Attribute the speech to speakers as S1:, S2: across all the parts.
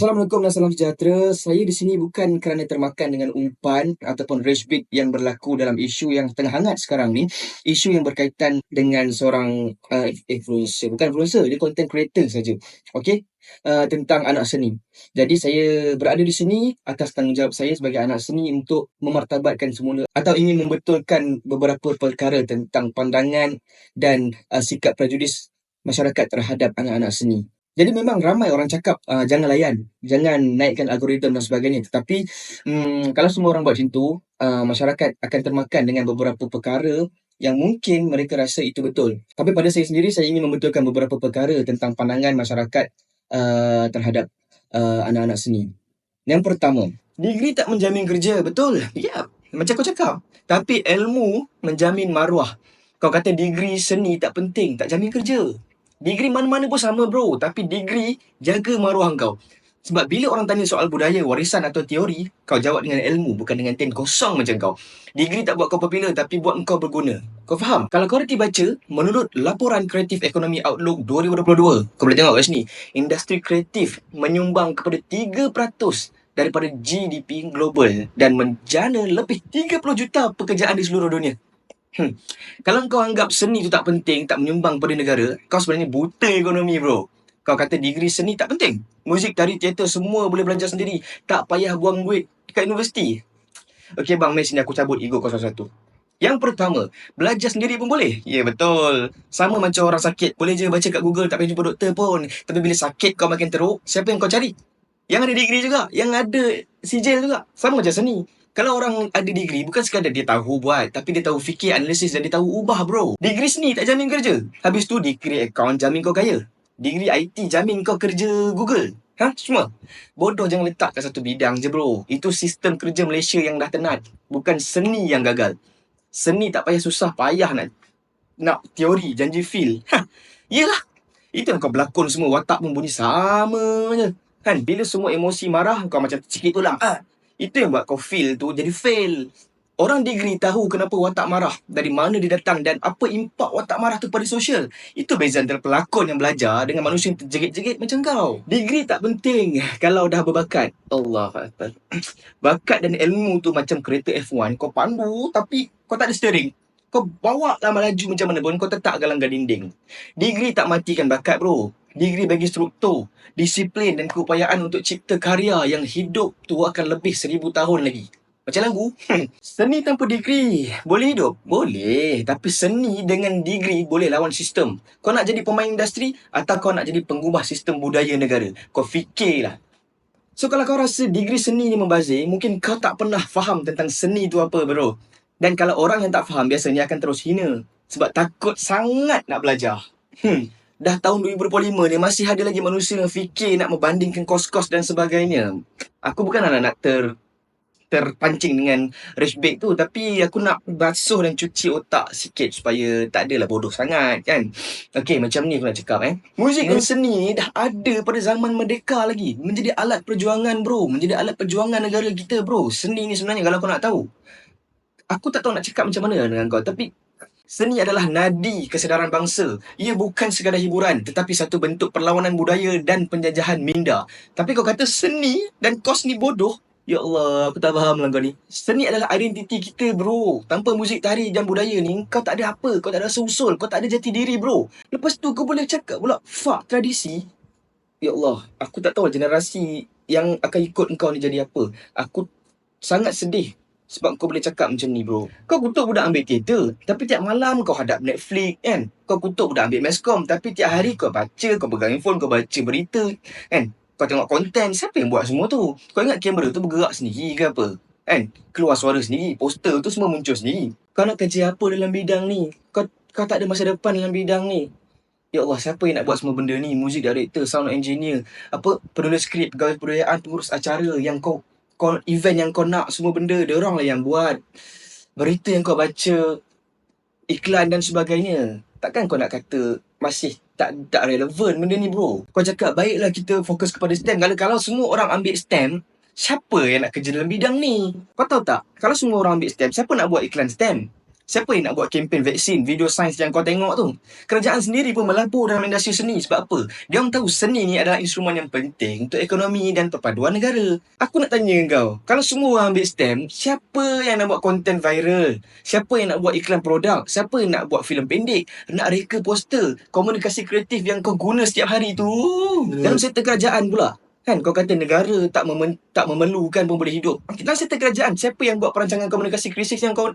S1: Assalamualaikum dan salam sejahtera. Saya di sini bukan kerana termakan dengan umpan ataupun rage bait yang berlaku dalam isu yang tengah hangat sekarang ni. Isu yang berkaitan dengan seorang uh, influencer. Bukan influencer, dia content creator saja. Okey? Uh, tentang anak seni. Jadi saya berada di sini atas tanggungjawab saya sebagai anak seni untuk memartabatkan semula atau ingin membetulkan beberapa perkara tentang pandangan dan uh, sikap prejudis masyarakat terhadap anak-anak seni. Jadi memang ramai orang cakap uh, jangan layan, jangan naikkan algoritma dan sebagainya. Tetapi um, kalau semua orang buat macam tu, uh, masyarakat akan termakan dengan beberapa perkara yang mungkin mereka rasa itu betul. Tapi pada saya sendiri, saya ingin membetulkan beberapa perkara tentang pandangan masyarakat uh, terhadap uh, anak-anak seni. Yang pertama, degree tak menjamin kerja, betul? Ya, macam kau cakap. Tapi ilmu menjamin maruah. Kau kata degree seni tak penting, tak jamin kerja. Degree mana-mana pun sama bro. Tapi degree jaga maruah kau. Sebab bila orang tanya soal budaya, warisan atau teori, kau jawab dengan ilmu bukan dengan ten kosong macam kau. Degree tak buat kau popular tapi buat kau berguna. Kau faham? Kalau kau reti baca, menurut laporan Kreatif Ekonomi Outlook 2022, kau boleh tengok kat sini, industri kreatif menyumbang kepada 3% daripada GDP global dan menjana lebih 30 juta pekerjaan di seluruh dunia. Hmm. Kalau kau anggap seni tu tak penting, tak menyumbang pada negara, kau sebenarnya buta ekonomi bro. Kau kata degree seni tak penting. Muzik, tari, teater semua boleh belajar sendiri. Tak payah buang duit dekat universiti. Okey bang, mari sini aku cabut ego kau satu-satu. Yang pertama, belajar sendiri pun boleh. Ya, yeah, betul. Sama macam orang sakit. Boleh je baca kat Google, tak payah jumpa doktor pun. Tapi bila sakit kau makin teruk, siapa yang kau cari? Yang ada degree juga. Yang ada sijil juga. Sama macam seni. Kalau orang ada degree, bukan sekadar dia tahu buat, tapi dia tahu fikir, analisis dan dia tahu ubah bro. Degree seni tak jamin kerja. Habis tu degree account jamin kau kaya. Degree IT jamin kau kerja Google. Ha? Semua. Bodoh jangan letak kat satu bidang je bro. Itu sistem kerja Malaysia yang dah tenat. Bukan seni yang gagal. Seni tak payah susah, payah nak nak teori, janji feel. Ha? Yelah. Itu yang kau berlakon semua, watak pun bunyi sama je. Kan? Bila semua emosi marah, kau macam cikit tulang. Ah, itu yang buat kau feel tu jadi fail. Orang degree tahu kenapa watak marah, dari mana dia datang dan apa impak watak marah tu pada sosial. Itu beza antara pelakon yang belajar dengan manusia yang terjerit-jerit macam kau. Degree tak penting kalau dah berbakat. Allah Akbar. Bakat dan ilmu tu macam kereta F1. Kau pandu tapi kau tak ada steering. Kau bawa lah laju macam mana pun kau tetap galangkan dinding. Degree tak matikan bakat bro. Degree bagi struktur, disiplin dan keupayaan untuk cipta karya yang hidup tu akan lebih seribu tahun lagi. Macam lagu. seni tanpa degree boleh hidup? Boleh. Tapi seni dengan degree boleh lawan sistem. Kau nak jadi pemain industri atau kau nak jadi pengubah sistem budaya negara? Kau fikirlah. So kalau kau rasa degree seni ni membazir, mungkin kau tak pernah faham tentang seni tu apa bro. Dan kalau orang yang tak faham biasanya akan terus hina. Sebab takut sangat nak belajar. Hmm dah tahun 2025 ni masih ada lagi manusia yang fikir nak membandingkan kos-kos dan sebagainya. Aku bukan nak nak ter terpancing dengan rich bag tu tapi aku nak basuh dan cuci otak sikit supaya tak adalah bodoh sangat kan. Okey macam ni aku nak cakap eh. Muzik dan seni dah ada pada zaman merdeka lagi. Menjadi alat perjuangan bro. Menjadi alat perjuangan negara kita bro. Seni ni sebenarnya kalau kau nak tahu. Aku tak tahu nak cakap macam mana dengan kau tapi Seni adalah nadi kesedaran bangsa. Ia bukan sekadar hiburan tetapi satu bentuk perlawanan budaya dan penjajahan minda. Tapi kau kata seni dan kos ni bodoh? Ya Allah, aku tak faham lah kau ni. Seni adalah identiti kita bro. Tanpa muzik tari dan budaya ni, kau tak ada apa. Kau tak ada usul. Kau tak ada jati diri bro. Lepas tu kau boleh cakap pula, fuck tradisi. Ya Allah, aku tak tahu generasi yang akan ikut kau ni jadi apa. Aku sangat sedih sebab kau boleh cakap macam ni bro. Kau kutuk budak ambil teater. Tapi tiap malam kau hadap Netflix kan. Kau kutuk budak ambil meskom. Tapi tiap hari kau baca, kau pegang handphone, kau baca berita kan. Kau tengok konten. Siapa yang buat semua tu? Kau ingat kamera tu bergerak sendiri ke apa? Kan? Keluar suara sendiri. Poster tu semua muncul sendiri. Kau nak kerja apa dalam bidang ni? Kau kau tak ada masa depan dalam bidang ni. Ya Allah, siapa yang nak buat semua benda ni? Music director, sound engineer, apa penulis skrip, pegawai kebudayaan, pengurus acara yang kau event yang kau nak semua benda dia orang lah yang buat. Berita yang kau baca iklan dan sebagainya. Takkan kau nak kata masih tak tak relevan benda ni bro? Kau cakap baiklah kita fokus kepada STEM kalau kalau semua orang ambil STEM siapa yang nak kerja dalam bidang ni? Kau tahu tak? Kalau semua orang ambil STEM siapa nak buat iklan STEM Siapa yang nak buat kempen vaksin, video sains yang kau tengok tu? Kerajaan sendiri pun melabur dalam industri seni sebab apa? Dia tahu seni ni adalah instrumen yang penting untuk ekonomi dan perpaduan negara. Aku nak tanya kau, kalau semua orang ambil STEM, siapa yang nak buat konten viral? Siapa yang nak buat iklan produk? Siapa yang nak buat filem pendek? Nak reka poster? Komunikasi kreatif yang kau guna setiap hari tu? Dalam sektor kerajaan pula. Kan kau kata negara tak memen, tak memerlukan pun boleh hidup. Dalam sektor kerajaan, siapa yang buat perancangan komunikasi krisis yang kau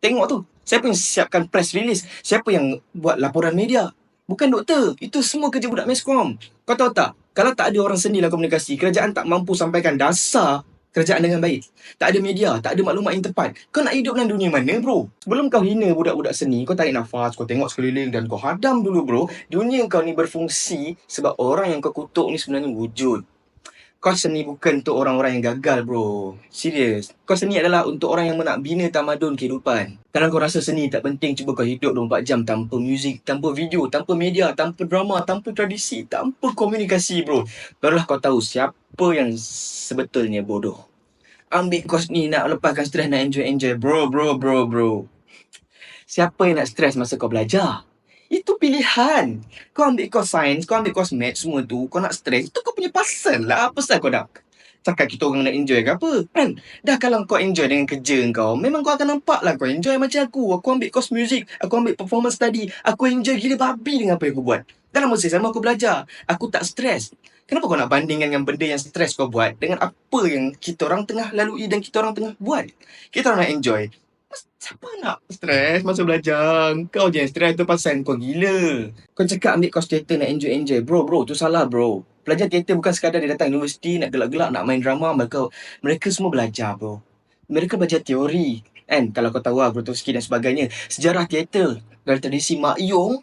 S1: Tengok tu. Siapa yang siapkan press release? Siapa yang buat laporan media? Bukan doktor. Itu semua kerja budak meskom. Kau tahu tak? Kalau tak ada orang seni dalam komunikasi, kerajaan tak mampu sampaikan dasar kerajaan dengan baik. Tak ada media, tak ada maklumat yang tepat. Kau nak hidup dalam dunia mana, bro? Sebelum kau hina budak-budak seni, kau tarik nafas, kau tengok sekeliling dan kau hadam dulu, bro. Dunia kau ni berfungsi sebab orang yang kau kutuk ni sebenarnya wujud. Kau seni bukan untuk orang-orang yang gagal bro. Serius. Kau seni adalah untuk orang yang nak bina tamadun kehidupan. Kalau kau rasa seni tak penting Cuba kau hidup 24 jam tanpa muzik Tanpa video, tanpa media, tanpa drama Tanpa tradisi, tanpa komunikasi bro. Barulah kau tahu siapa yang sebetulnya bodoh. Ambil kos ni nak lepaskan stres Nak enjoy-enjoy. Bro, bro, bro, bro. Siapa yang nak stres masa kau belajar? Itu pilihan. Kau ambil kau sains, kau ambil kau math semua tu, kau nak stres, itu kau punya pasal lah. Apa pasal kau nak cakap kita orang nak enjoy ke apa? Kan? Dah kalau kau enjoy dengan kerja kau, memang kau akan nampak lah kau enjoy macam aku. Aku ambil course music, aku ambil performance study, aku enjoy gila babi dengan apa yang aku buat. Dalam masa sama aku belajar, aku tak stres. Kenapa kau nak bandingkan dengan benda yang stres kau buat dengan apa yang kita orang tengah lalui dan kita orang tengah buat? Kita orang nak enjoy. Siapa nak stres masa belajar? Kau yang stres tu pasal kau gila. Kau cakap ambil kos teater nak enjoy-enjoy. Bro, bro, tu salah bro. Pelajar teater bukan sekadar dia datang universiti nak gelak-gelak nak main drama. Mereka, mereka semua belajar bro. Mereka belajar teori. Kan? Kalau kau tahu lah Grotowski dan sebagainya. Sejarah teater dari tradisi Mak Yong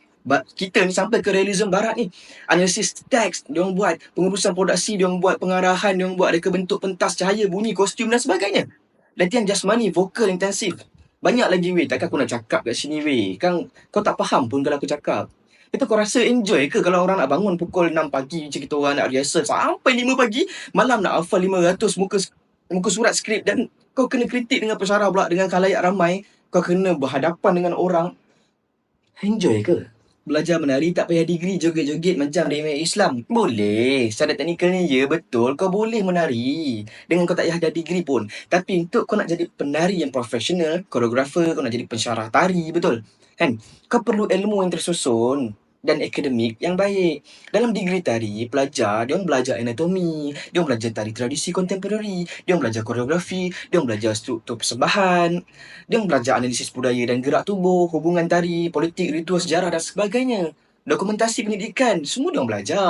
S1: kita ni sampai ke realism barat ni analisis teks dia orang buat pengurusan produksi dia orang buat pengarahan dia orang buat reka bentuk pentas cahaya bunyi kostum dan sebagainya latihan jasmani vokal intensif banyak lagi weh. Takkan aku nak cakap kat sini weh. Kan kau tak faham pun kalau aku cakap. Kita kau rasa enjoy ke kalau orang nak bangun pukul 6 pagi macam kita orang nak rehearsal sampai 5 pagi. Malam nak hafal 500 muka muka surat skrip dan kau kena kritik dengan pesara pula dengan kalayak ramai. Kau kena berhadapan dengan orang. Enjoy ke? Belajar menari tak payah degree joget-joget macam di Islam. Boleh. Secara teknikalnya ya betul kau boleh menari. Dengan kau tak payah ada degree pun. Tapi untuk kau nak jadi penari yang profesional, koreografer, kau nak jadi pensyarah tari, betul? Kan? Kau perlu ilmu yang tersusun dan akademik yang baik. Dalam degree tari, pelajar, dia orang belajar anatomi, dia orang belajar tari tradisi kontemporari, dia orang belajar koreografi, dia orang belajar struktur persembahan, dia orang belajar analisis budaya dan gerak tubuh, hubungan tari, politik, ritual sejarah dan sebagainya. Dokumentasi pendidikan, semua dia orang belajar.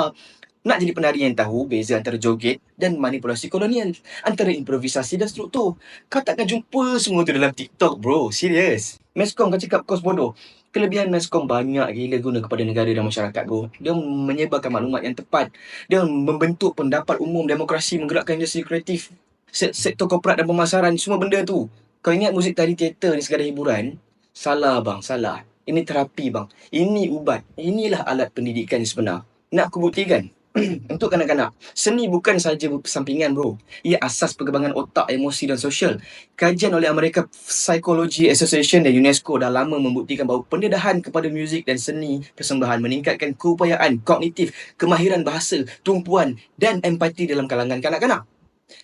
S1: Nak jadi penari yang tahu beza antara joget dan manipulasi kolonial. Antara improvisasi dan struktur. Kau takkan jumpa semua tu dalam TikTok bro. Serius. Meskom kau cakap kos bodoh. Kelebihan Meskom banyak gila guna kepada negara dan masyarakat bro. Dia menyebarkan maklumat yang tepat. Dia membentuk pendapat umum demokrasi menggerakkan industri kreatif. Sektor korporat dan pemasaran semua benda tu. Kau ingat muzik tari teater ni sekadar hiburan? Salah bang, salah. Ini terapi bang. Ini ubat. Inilah alat pendidikan sebenar. Nak aku buktikan? untuk kanak-kanak, seni bukan sahaja sampingan bro. Ia asas perkembangan otak, emosi dan sosial. Kajian oleh Amerika Psychology Association dan UNESCO dah lama membuktikan bahawa pendedahan kepada muzik dan seni persembahan meningkatkan keupayaan kognitif, kemahiran bahasa, tumpuan dan empati dalam kalangan kanak-kanak.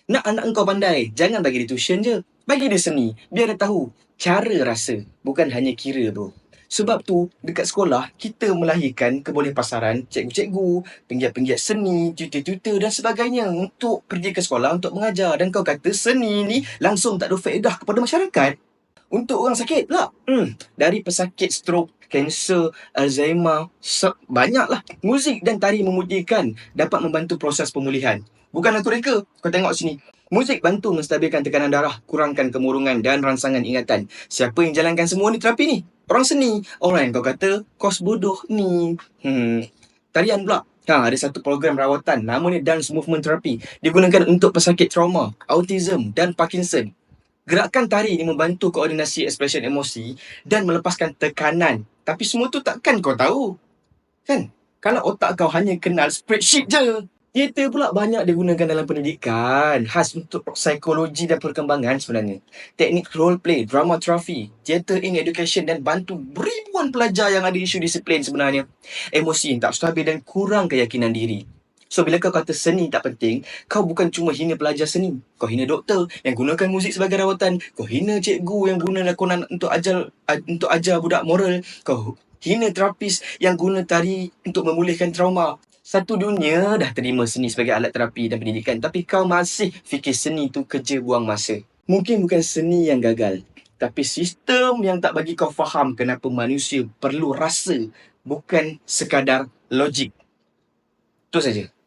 S1: Nak anak engkau pandai, jangan bagi dia tuition je. Bagi dia seni, biar dia tahu cara rasa, bukan hanya kira bro. Sebab tu, dekat sekolah, kita melahirkan keboleh pasaran cikgu-cikgu, penggiat-penggiat seni, tutor-tutor dan sebagainya untuk pergi ke sekolah untuk mengajar. Dan kau kata seni ni langsung tak ada faedah kepada masyarakat. Untuk orang sakit pula. Hmm, dari pesakit stroke, kanser, Alzheimer, banyaklah. Muzik dan tari memutihkan dapat membantu proses pemulihan. Bukan aku reka. Kau tengok sini. Muzik bantu menstabilkan tekanan darah, kurangkan kemurungan dan rangsangan ingatan. Siapa yang jalankan semua ni terapi ni? Orang seni. Orang yang kau kata, kos bodoh ni. Hmm. Tarian pula. Ha, ada satu program rawatan namanya Dance Movement Therapy. Digunakan untuk pesakit trauma, autism dan Parkinson. Gerakan tari ini membantu koordinasi ekspresi emosi dan melepaskan tekanan. Tapi semua tu takkan kau tahu. Kan? Kalau otak kau hanya kenal spreadsheet je. Teater pula banyak digunakan dalam pendidikan, khas untuk psikologi dan perkembangan sebenarnya. Teknik role play, dramaterapi, theater in education dan bantu ribuan pelajar yang ada isu disiplin sebenarnya. Emosi yang tak stabil dan kurang keyakinan diri. So, bila kau kata seni tak penting, kau bukan cuma hina pelajar seni. Kau hina doktor yang gunakan muzik sebagai rawatan. Kau hina cikgu yang guna lakonan untuk ajar, untuk ajar budak moral. Kau hina terapis yang guna tari untuk memulihkan trauma. Satu dunia dah terima seni sebagai alat terapi dan pendidikan, tapi kau masih fikir seni tu kerja buang masa. Mungkin bukan seni yang gagal, tapi sistem yang tak bagi kau faham kenapa manusia perlu rasa bukan sekadar logik. Itu saja.